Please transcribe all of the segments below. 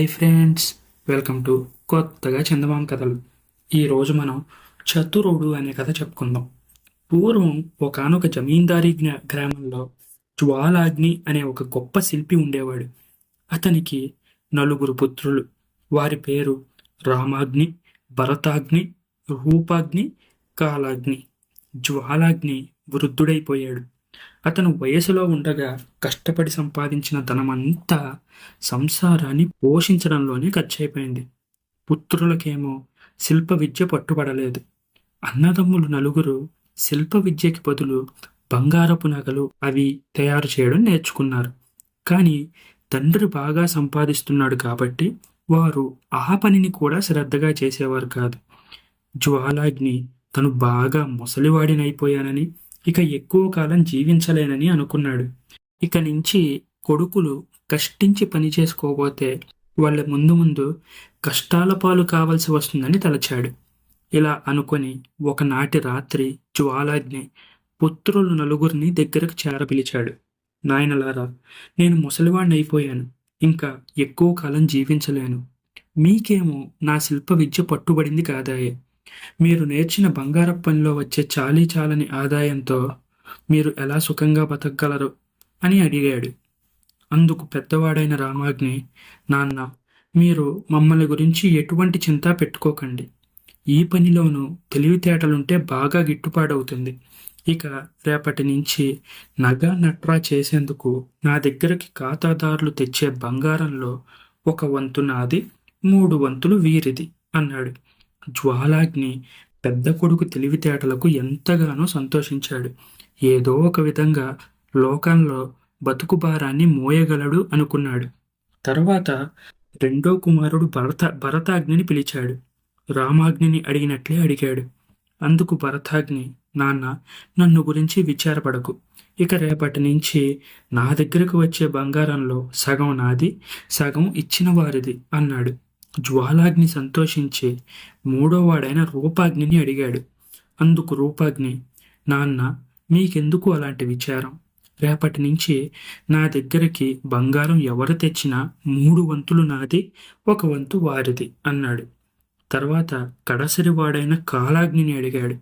Hi friends welcome to కొత్తగా చందమామ కథలు. ఈరోజు మనం చతురుడు అనే కథ చెప్పుకుందాం. పూర్వం ఒకనొక జమీందారీ గ్రామంలో జ్వాలాగ్ని అనే ఒక గొప్ప శిల్పి ఉండేవాడు. అతనికి నలుగురు పుత్రులు. వారి పేరు రామాగ్ని భరతాగ్ని రూపాగ్ని కాలాగ్ని. జ్వాలాగ్ని వృద్ధుడైపోయాడు. అతను వయసులో ఉండగా కష్టపడి సంపాదించిన ధనమంతా సంసారాన్ని పోషించడంలోనే ఖర్చయిపోయింది. పుత్రులకేమో శిల్ప విద్య పట్టుబడలేదు. అన్నదమ్ములు నలుగురు శిల్ప విద్యకి బదులు బంగారపు నగలు అవి తయారు చేయడం నేర్చుకున్నారు. కానీ తండ్రి బాగా సంపాదిస్తున్నాడు కాబట్టి వారు ఆ పనిని కూడా శ్రద్ధగా చేసేవారు కాదు. జ్వాలాగ్ని తను బాగా ముసలివాడినైపోయానని ఇక ఎక్కువ కాలం జీవించలేనని అనుకున్నాడు. ఇక నుంచి కొడుకులు కష్టించి పని చేసుకోకపోతే వాళ్ళ ముందు ముందు కష్టాల పాలు కావాల్సి వస్తుందని తలచాడు. ఇలా అనుకొని ఒకనాటి రాత్రి జ్వాలాగ్ని పుత్రులు నలుగురిని దగ్గరకు చేరపిలిచాడు. నాయనలారా నేను ముసలివాణ్ణి అయిపోయాను. ఇంకా ఎక్కువ కాలం జీవించలేను. మీకేమో నా శిల్ప విద్య పట్టుబడింది కాదాయే. మీరు నేర్చిన బంగారపు పనిలో వచ్చే చాలీ చాలని ఆదాయంతో మీరు ఎలా సుఖంగా బతకగలరు? అని అడిగాడు. అందుకు పెద్దవాడైన రామాగ్ని నాన్న మీరు మమ్మల్ని గురించి ఎటువంటి చింత పెట్టుకోకండి. ఈ పనిలోనూ తెలివితేటలుంటే బాగా గిట్టుబాటవుతుంది. ఇక రేపటి నుంచి నగ నట్రా చేసేందుకు నా దగ్గరకి ఖాతాదారులు తెచ్చే బంగారంలో ఒక వంతు నాది మూడు వంతులు వీరిది అన్నాడు. జ్వాలాగ్ని పెద్ద కొడుకు తెలివితేటలకు ఎంతగానో సంతోషించాడు. ఏదో ఒక విధంగా లోకంలో బతుకు భారాన్ని మోయగలడు అనుకున్నాడు. తర్వాత రెండో కుమారుడు భరత భరతాగ్నిని పిలిచాడు. రామాగ్నిని అడిగినట్లే అడిగాడు. అందుకు భరతాగ్ని నాన్న నన్ను గురించి విచారపడకు. ఇక రేపటి నుంచి నా దగ్గరకు వచ్చే బంగారంలో సగం నాది సగం ఇచ్చిన వారిది అన్నాడు. జ్వాలాగ్ని సంతోషించి మూడోవాడైన రూపాగ్నిని అడిగాడు. అందుకు రూపాగ్ని నాన్న మీకెందుకు అలాంటి విచారం? రేపటి నుంచి నా దగ్గరికి బంగారం ఎవరు తెచ్చినా మూడు వంతులు నాది ఒక వంతు వారిది అన్నాడు. తర్వాత కడసరివాడైన కాలాగ్నిని అడిగాడు.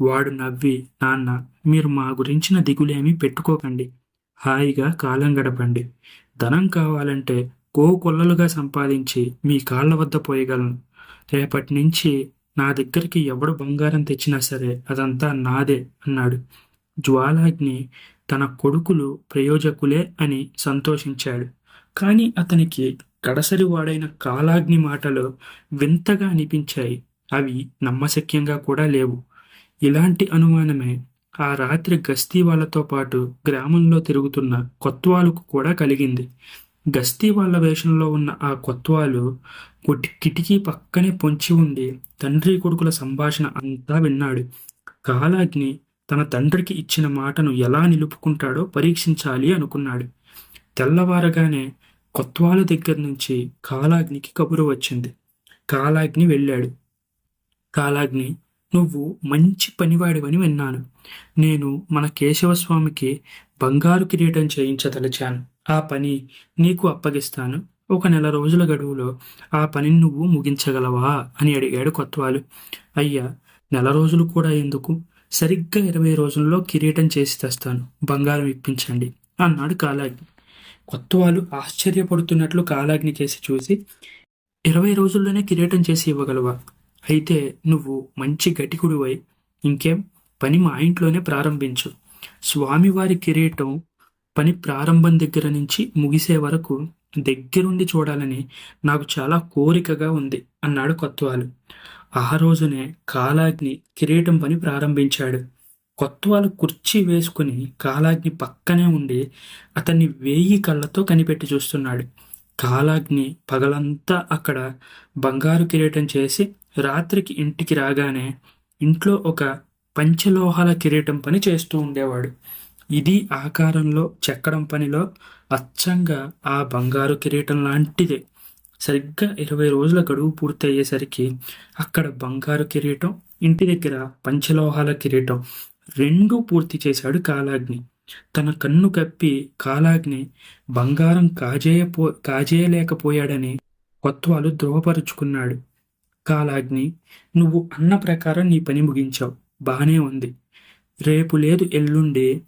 వాడు నవ్వి నాన్న మీరు మా గురించిన దిగులేమీ పెట్టుకోకండి. హాయిగా కాలం గడపండి. ధనం కావాలంటే కోకొల్లలుగా సంపాదించి మీ కాళ్ళ వద్ద పోయగలను. రేపటి నుంచి నా దగ్గరికి ఎవడు బంగారం తెచ్చినా సరే అదంతా నాదే అన్నాడు. జ్వాలాగ్ని తన కొడుకులు ప్రయోజకులే అని సంతోషించాడు. కానీ అతనికి కడసరి వాడైన కాలాగ్ని మాటలు వింతగా అనిపించాయి. అవి నమ్మశక్యంగా కూడా లేవు. ఇలాంటి అనుమానమే ఆ రాత్రి గస్తీ వాళ్ళతో పాటు గ్రామంలో తిరుగుతున్న కొత్వాలకు కూడా కలిగింది. గస్తీ వాళ్ళ వేషంలో ఉన్న ఆ కొత్వాలు కొట్టి కిటికీ పక్కనే పొంచి ఉండి తండ్రి కొడుకుల సంభాషణ అంతా విన్నాడు. కాలాగ్ని తన తండ్రికి ఇచ్చిన మాటను ఎలా నిలుపుకుంటాడో పరీక్షించాలి అనుకున్నాడు. తెల్లవారగానే కొత్వాల దగ్గర నుంచి కాలాగ్నికి కబురు వచ్చింది. కాలాగ్ని వెళ్ళాడు. కాలాగ్ని నువ్వు మంచి పనివాడివని విన్నాను. నేను మన కేశవస్వామికి బంగారు కిరీటం చేయించదలిచాను. ఆ పని నీకు అప్పగిస్తాను. ఒక నెల రోజుల గడువులో ఆ పనిని నువ్వు ముగించగలవా? అని అడిగాడు కొత్వాలు. అయ్యా నెల రోజులు కూడా ఎందుకు? సరిగ్గా ఇరవై రోజుల్లో కిరీటం చేసి తెస్తాను. బంగారం ఇప్పించండి అన్నాడు కాలాగ్ని కొత్తవాళ్ళు ఆశ్చర్యపడుతున్నట్లు కాలాగ్ని చేసి చూసి ఇరవై రోజుల్లోనే కిరీటం చేసి ఇవ్వగలవా? అయితే నువ్వు మంచి గటికుడివై ఇంకేం? పని మా ఇంట్లోనే ప్రారంభించు. స్వామివారి కిరీటం పని ప్రారంభం దగ్గర నుంచి ముగిసే వరకు దగ్గరుండి చూడాలని నాకు చాలా కోరికగా ఉంది అన్నాడు కొత్తవాలు ఆ రోజునే కాలాగ్ని కిరీటం పని ప్రారంభించాడు. కొత్తవాలు కుర్చీ వేసుకుని కాలాగ్ని పక్కనే ఉండి అతన్ని వేయి కళ్ళతో కనిపెట్టి చూస్తున్నాడు. కాలాగ్ని పగలంతా అక్కడ బంగారు కిరీటం చేసి రాత్రికి ఇంటికి రాగానే ఇంట్లో ఒక పంచలోహాల కిరీటం పని చేస్తూ ఉండేవాడు. ఇది ఆకారంలో చెక్కడం పనిలో అచ్చంగా ఆ బంగారు కిరీటం లాంటిదే. సరిగ్గా ఇరవై రోజుల గడువు పూర్తయ్యేసరికి అక్కడ బంగారు కిరీటం ఇంటి దగ్గర పంచలోహాల కిరీటం రెండూ పూర్తి చేశాడు కాలాగ్ని. తన కన్ను కప్పి కాలాగ్ని బంగారం కాజేయపో కాజేయలేకపోయాడని కొత్వాలు ధృవపరుచుకున్నాడు. కాలాగ్ని నువ్వు అన్న ప్రకారం నీ పని ముగించావు. బాగానే ఉంది. రేపు లేదు ఎల్లుండి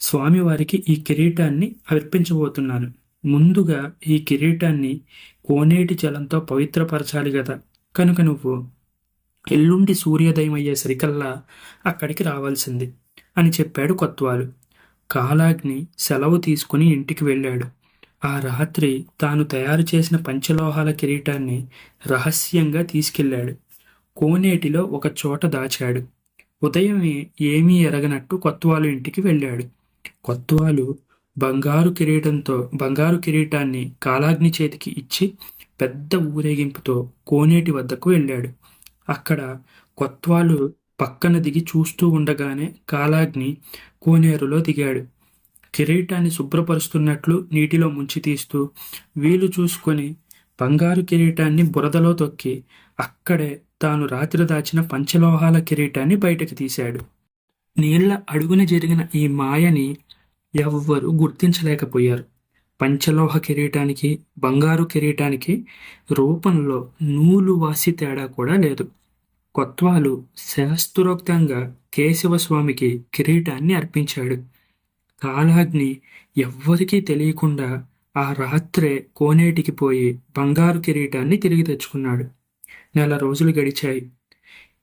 స్వామివారికి ఈ కిరీటాన్ని అర్పించబోతున్నాను ముందుగా ఈ కిరీటాన్ని కోనేటి జలంతో పవిత్రపరచాలి కదా కనుక నువ్వు ఎల్లుండి సూర్యోదయం అయ్యేసరికల్లా అక్కడికి రావాల్సింది అని చెప్పాడు కొత్వాలు. కాలాగ్ని సెలవు తీసుకుని ఇంటికి వెళ్ళాడు. ఆ రాత్రి తాను తయారు చేసిన పంచలోహాల కిరీటాన్ని రహస్యంగా తీసుకెళ్ళాడు. కోనేటిలో ఒక చోట దాచాడు. ఉదయమే ఏమీ ఎరగనట్టు కొత్వాలు ఇంటికి వెళ్ళాడు. కొత్వాలు బంగారు కిరీటంతో బంగారు కిరీటాన్ని కాలాగ్ని చేతికి ఇచ్చి పెద్ద ఊరేగింపుతో కోనేటి వద్దకు వెళ్ళాడు. అక్కడ కొత్వాలు పక్కన దిగి చూస్తూ ఉండగానే కాలాగ్ని కోనేరులో దిగాడు. కిరీటాన్ని శుభ్రపరుస్తున్నట్లు నీటిలో ముంచి తీస్తూ వీలు చూసుకొని బంగారు కిరీటాన్ని బురదలో తొక్కి అక్కడే తాను రాత్రి దాచిన పంచలోహాల కిరీటాన్ని బయటకు తీశాడు. నీళ్ళ అడుగున జరిగిన ఈ మాయని ఎవ్వరూ గుర్తించలేకపోయారు. పంచలోహ కిరీటానికి బంగారు కిరీటానికి రూపంలో నూలు వాసి తేడా కూడా లేదు. కొత్వాలు శాస్త్రోక్తంగా కేశవస్వామికి కిరీటాన్ని అర్పించాడు. కాలాగ్ని ఎవ్వరికీ తెలియకుండా ఆ రాత్రే కోనేటికి పోయి బంగారు కిరీటాన్ని తిరిగి తెచ్చుకున్నాడు. నెల రోజులు గడిచాయి.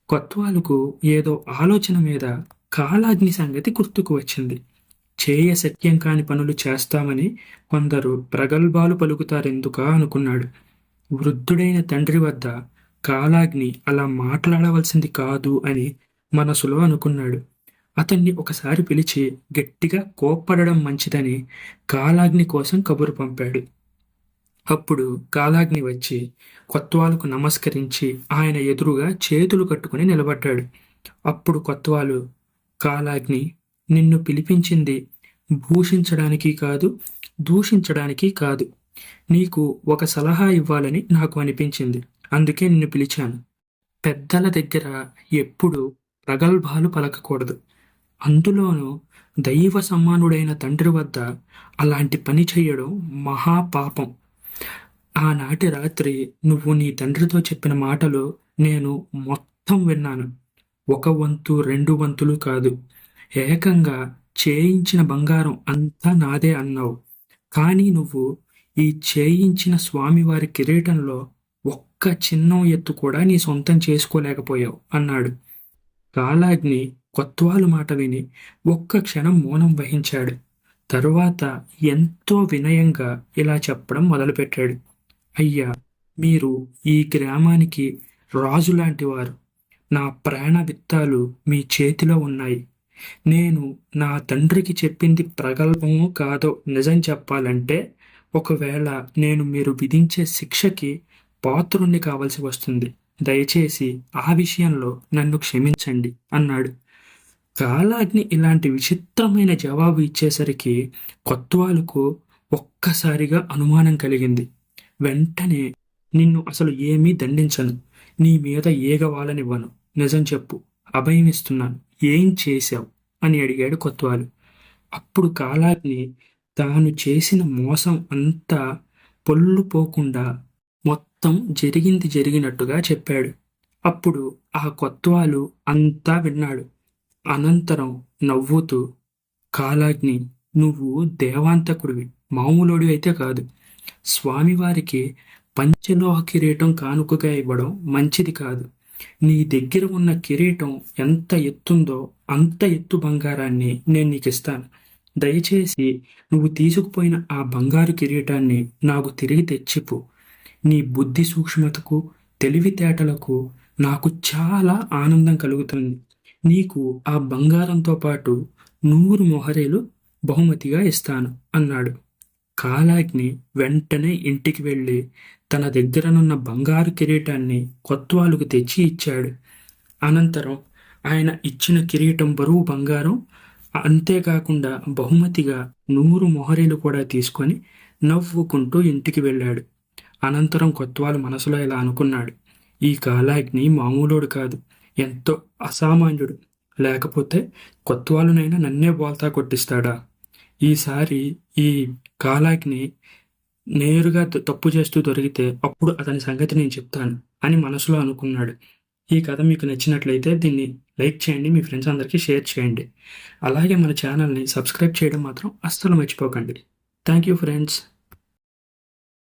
కొత్వాలకు ఏదో ఆలోచన మీద కాలాగ్ని సంగతి గుర్తుకు వచ్చింది. చేయ సత్యం కాని పనులు చేస్తామని కొందరు ప్రగల్భాలు పలుకుతారెందుకా అనుకున్నాడు. వృద్ధుడైన తండ్రి వద్ద కాలాగ్ని అలా మాట్లాడవలసింది కాదు అని మనసులో అనుకున్నాడు. అతన్ని ఒకసారి పిలిచి గట్టిగా కోప్పడడం మంచిదని కాలాగ్ని కోసం కబురు పంపాడు. అప్పుడు కాలాగ్ని వచ్చి కొత్తవాలకు నమస్కరించి ఆయన ఎదురుగా చేతులు కట్టుకుని నిలబడ్డాడు. అప్పుడు కొత్తవాలు కాలాగ్ని నిన్ను పిలిపించింది భూషించడానికి కాదు దూషించడానికి కాదు. నీకు ఒక సలహా ఇవ్వాలని నాకు అనిపించింది. అందుకే నిన్ను పిలిచాను. పెద్దల దగ్గర ఎప్పుడు ప్రగల్భాలు పలకకూడదు. అందులోనూ దైవ సమానుడైన తండ్రి వద్ద అలాంటి పని చేయడం మహాపాపం ఆనాటి రాత్రి నువ్వు నీ తండ్రితో చెప్పిన మాటలు నేను మొత్తం విన్నాను. ఒక వంతు రెండు వంతులు కాదు. ఏకంగా చేయించిన బంగారం అంతా నాదే అన్నావు. కానీ నువ్వు ఈ చేయించిన స్వామివారి కిరీటంలో ఒక్క చిన్న ఎత్తు కూడా నీ సొంతం చేసుకోలేకపోయావు అన్నాడు. కాలాగ్ని కొత్వాలు మాట విని ఒక్క క్షణం మౌనం వహించాడు. తరువాత ఎంతో వినయంగా ఇలా చెప్పడం మొదలుపెట్టాడు. అయ్యా మీరు ఈ గ్రామానికి రాజు లాంటివారు నా ప్రాణ విత్తాలు మీ చేతిలో ఉన్నాయి. నేను నా తండ్రికి చెప్పింది ప్రగల్భమో కాదో నిజం చెప్పాలంటే ఒకవేళ నేను మీరు విధించే శిక్షకి పాత్రుణ్ణి కావలసి వస్తుంది. దయచేసి ఆ విషయంలో నన్ను క్షమించండి అన్నాడు. కాలాగ్ని ఇలాంటి విచిత్రమైన జవాబు ఇచ్చేసరికి కొత్వాలకు ఒక్కసారిగా అనుమానం కలిగింది. వెంటనే నిన్ను అసలు ఏమీ దండించను. నీ మీద ఏగవాలనివ్వను. నిజం చెప్పు అభయం ఇస్తున్నాను ఏం చేశావు? అని అడిగాడు కొత్వాలు. అప్పుడు కాలాగ్ని తాను చేసిన మోసం అంతా పొల్లు పోకుండా మొత్తం జరిగింది జరిగినట్టుగా చెప్పాడు. అప్పుడు ఆ కొత్వాలు అంతా విన్నాడు. అనంతరం నవ్వుతూ కాలాగ్ని నువ్వు దేవాంతకుడివి మామూలుడివి అయితే కాదు. స్వామివారికి పంచలోహ కిరీటం కానుకగా ఇవ్వడం మంచిది కాదు. నీ దగ్గర ఉన్న కిరీటం ఎంత ఎత్తుందో అంత ఎత్తు బంగారాన్ని నేను నీకు ఇస్తాను. దయచేసి నువ్వు తీసుకుపోయిన ఆ బంగారు కిరీటాన్ని నాకు తిరిగి తెచ్చిపు. నీ బుద్ధి సూక్ష్మతకు తెలివితేటలకు నాకు చాలా ఆనందం కలుగుతుంది. నీకు ఆ బంగారంతో పాటు నూరు మొహరేలు బహుమతిగా ఇస్తాను అన్నాడు. కాలాగ్ని వెంటనే ఇంటికి వెళ్ళి తన దగ్గరనున్న బంగారు కిరీటాన్ని కొత్వాలుకు తెచ్చి ఇచ్చాడు. అనంతరం ఆయన ఇచ్చిన కిరీటం బరువు బంగారం అంతేకాకుండా బహుమతిగా నూరు మొహరీలు కూడా తీసుకొని నవ్వుకుంటూ ఇంటికి వెళ్ళాడు. అనంతరం కొత్వాలు మనసులో ఇలా అనుకున్నాడు. ఈ కాలాగ్ని మామూలుడు కాదు ఎంతో అసామాన్యుడు. లేకపోతే కొత్వాలునైనా నన్నే బోల్తా కొట్టిస్తాడా? ఈసారి ఈ కాలాగ్ని నేరుగా తప్పు చేస్తూ దొరికితే అప్పుడు అతని సంగతి నేను చెప్తాను అని మనసులో అనుకున్నాడు. ఈ కథ మీకు నచ్చినట్లయితే దీన్ని లైక్ చేయండి మీ ఫ్రెండ్స్ అందరికీ షేర్ చేయండి. అలాగే మన ఛానల్ని సబ్స్క్రైబ్ చేయడం మాత్రం అస్సలు మర్చిపోకండి. Thank you friends.